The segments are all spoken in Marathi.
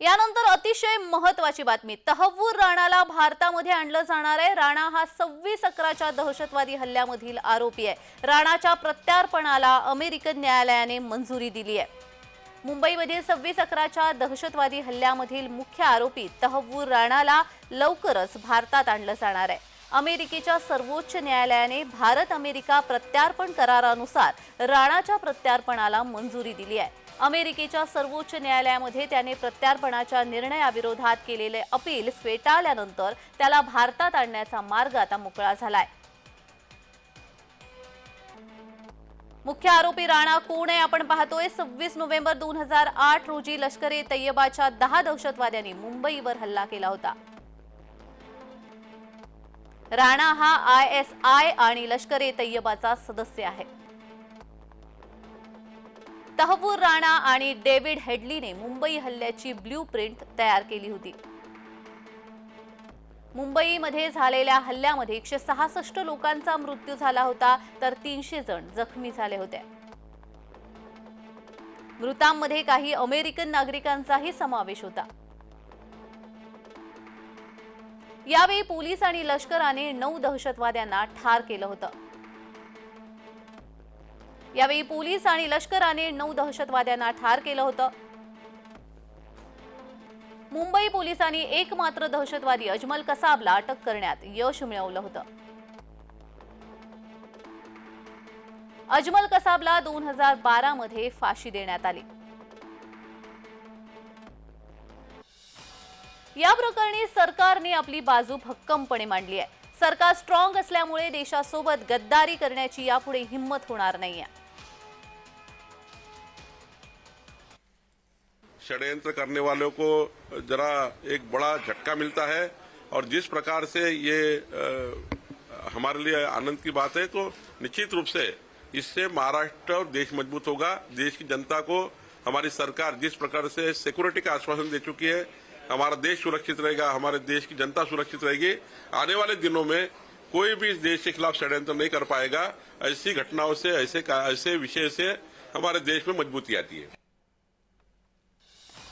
यानंतर अतिशय महत्वाची बातमी. तहव्वूर राणाला भारतामध्ये आणलं जाणार आहे. राणा हा सव्वीस अकराच्या दहशतवादी हल्ल्यामधील आरोपी आहे. राणाच्या प्रत्यार्पणाला अमेरिकन न्यायालयाने मंजुरी दिली आहे. मुंबईमधील सव्वीस अकराच्या दहशतवादी हल्ल्यामधील मुख्य आरोपी तहव्वूर राणाला लवकरच भारतात आणलं जाणार आहे. अमेरिकेच्या सर्वोच्च न्यायालयाने भारत अमेरिका प्रत्यार्पण करारानुसार राणाच्या प्रत्यार्पणाला मंजुरी दिली आहे. अमेरिकेच्या सर्वोच्च न्यायालयामध्ये त्याने प्रत्यार्पणाच्या निर्णयाविरोधात केलेले अपील फेटाळल्यानंतर त्याला भारतात आणण्याचा मार्ग आता मोकळा झालाय. मुख्य आरोपी राणा कोण आहे आपण पाहतोय. सव्वीस नोव्हेंबर दोन हजार आठ रोजी लष्कर ए तय्यबाच्या दहा दहशतवाद्यांनी मुंबईवर हल्ला केला होता. राणा हा आय एस आय आणि लष्कर ए तय्यबाचा सदस्य आहे. तहवूर राणा आणि डेव्हिड हेडलीने मुंबई हल्ल्याची ब्ल्यू प्रिंट तयार केली होती. मुंबईमध्ये झालेल्या हल्ल्यामध्ये एकशे सहासष्ट लोकांचा मृत्यू झाला होता तर तीनशे जण जखमी झाले होते. मृतांमध्ये काही अमेरिकन नागरिकांचाही समावेश होता. यावेळी पोलीस आणि लष्कराने नऊ दहशतवाद्यांना ठार केलं होतं. यावेळी पोलीस आणि लष्कराने नऊ दहशतवाद्यांना ठार केलं होतं. मुंबई पोलिसांनी एक मात्र दहशतवादी अजमल कसाबला अटक करण्यात यश मिळवलं होतं. अजमल कसाबला दोन हजार बारा मध्ये फाशी देण्यात आली. या प्रकरणी सरकारने आपली बाजू भक्कमपणे मांडली आहे. सरकार स्ट्रॉंग असल्यामुळे देशासोबत गद्दारी करण्याची यापुढे हिंमत होणार नाहीये. षड्यंत्र करने वालों को जरा एक बड़ा झटका मिलता है और जिस प्रकार से ये हमारे लिए आनंद की बात है तो निश्चित रूप से इससे महाराष्ट्र और देश मज़बूत होगा। देश की जनता को हमारी सरकार जिस प्रकार से सिक्योरिटी का आश्वासन दे चुकी है, हमारा देश सुरक्षित रहेगा, हमारे देश की जनता सुरक्षित रहेगी। आने वाले दिनों में कोई भी इस देश के खिलाफ षड्यंत्र नहीं कर पाएगा। ऐसी घटनाओं से, ऐसे ऐसे विषय से हमारे देश में मजबूती आती है।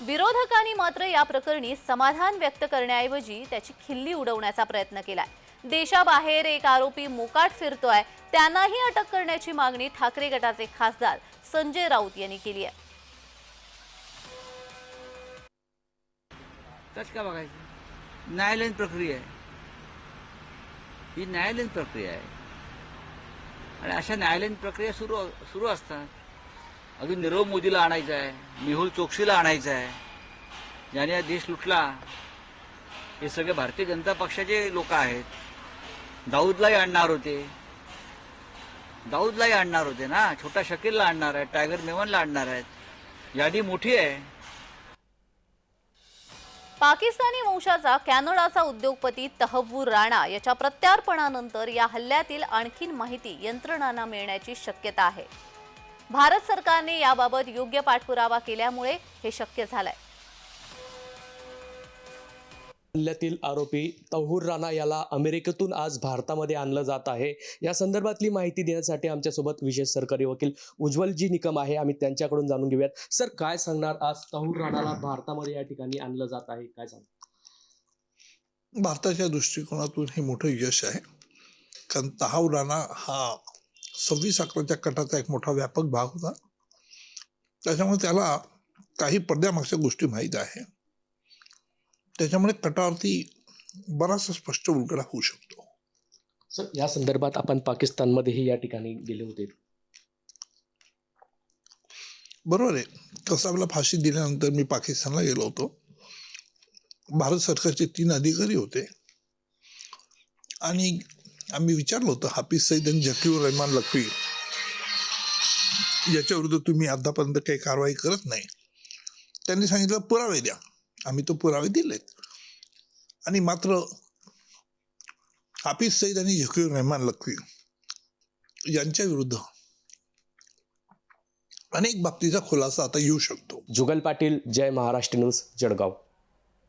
विरोधकांनी मात्र या प्रकरणी समाधान व्यक्त करण्याऐवजी त्याची खिल्ली उडवण्याचा प्रयत्न केलाय. देशाबाहेर एक आरोपी मोकाट फिरतोय त्यांनाही अटक करण्याची मागणी ठाकरे गटाचे खासदार संजय राऊत यांनी केली आहे. त्यात बघायचं? न्यायालयीन प्रक्रिया आहे. ही न्यायालयीन प्रक्रिया आहे. आणि अशा न्यायालयीन प्रक्रिया सुरू सुरू असतात अजून नीरव मोदीला आणायचं आहे मेहुल चोक्सीला आणायचं आहे ज्याने हा देश लुटला हे सगळे भारतीय जनता पक्षाचे लोक आहेत. दाऊदलाही आणणार होते. दाऊदलाही आणणार होते ना? छोटा शकीलला आणणार आहेत टायगर मेवनला आणणार आहेत. यादी मोठी आहे. पाकिस्तानी वंशाचा कॅनडाचा उद्योगपती तहव्वूर राणा याच्या प्रत्यार्पणानंतर या हल्ल्यातील आणखीन माहिती यंत्रणांना मिळण्याची शक्यता आहे. भारत सरकारने याबाबत योग्य पाठपुरावा केल्यामुळे हे शक्य झालंय. हल्ल्यातील आरोपी तौहूर राणा याला अमेरिकेतून आज भारतामध्ये आणलं जात आहे. या संदर्भातली माहिती देण्यासाठी आमच्यासोबत विशेष सरकारी वकील उज्ज्वलजी निकम आहे. आम्ही त्यांच्याकडून जाणून घेऊयात. सर काय सांगणार आज तौहूर राणाला भारतामध्ये या ठिकाणी आणलं जात आहे? काय सांग भारताच्या दृष्टिकोनातून हे मोठं यश आहे. कारण तहाव राणा हा सव्वीस अकराच्या कटाचा एक मोठा व्यापक भाग होता. त्याच्यामुळे त्याला काही पडद्यामागच्या गोष्टी माहीत आहे. त्याच्यामुळे कटावरती बराचसा स्पष्ट उलगडा होऊ शकतो. सर या संदर्भात आपण पाकिस्तानमध्येही या ठिकाणी गेले होते. बरोबर आहे. कसाबला फाशी दिल्यानंतर मी पाकिस्तानला गेलो होतो. भारत सरकारचे तीन अधिकारी होते. आणि आम्ही विचारलं होतं हाफिज सईद आणि झकीर रहमान लखवी याच्या विरुद्ध तुम्ही आतापर्यंत काही कारवाई करत नाही. त्यांनी सांगितलं पुरावे द्या. आम्ही तो पुरावे दिलेत. आणि मात्र हाफिज सईद आणि झकीर रहमान लखवी यांच्या विरुद्ध अनेक बाबतीचा खुलासा आता येऊ शकतो. जुगल पाटील जय महाराष्ट्र न्यूज जळगाव.